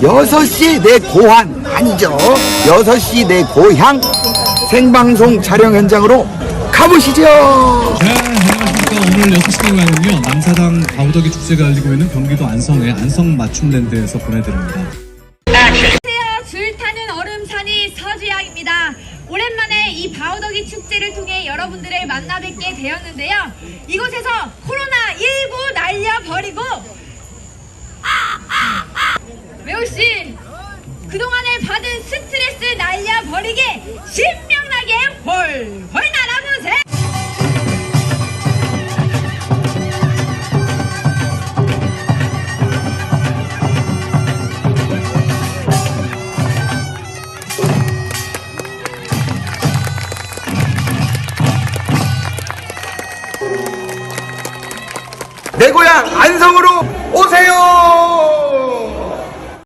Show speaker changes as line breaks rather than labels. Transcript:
6시 내 고환 아니죠 6시 내 고향 생방송 촬영 현장으로 가보시죠
네, 안녕하십니까. 오늘 6시 방송은요, 남사당 가우덕이 축제가 열리고 있는 경기도 안성의 안성 맞춤랜드에서 보내드립니다.
안녕하세요. 줄 타는 얼음산이 서주양입니다. 오랜만에 이 바우더기 축제를 통해 여러분들을 만나 뵙게 되었는데요. 이곳에서 코로나19 날려버리고 매우씨 스트레스 날려버리게 신명나게 홀홀 날아보세요.
내 고향 안성으로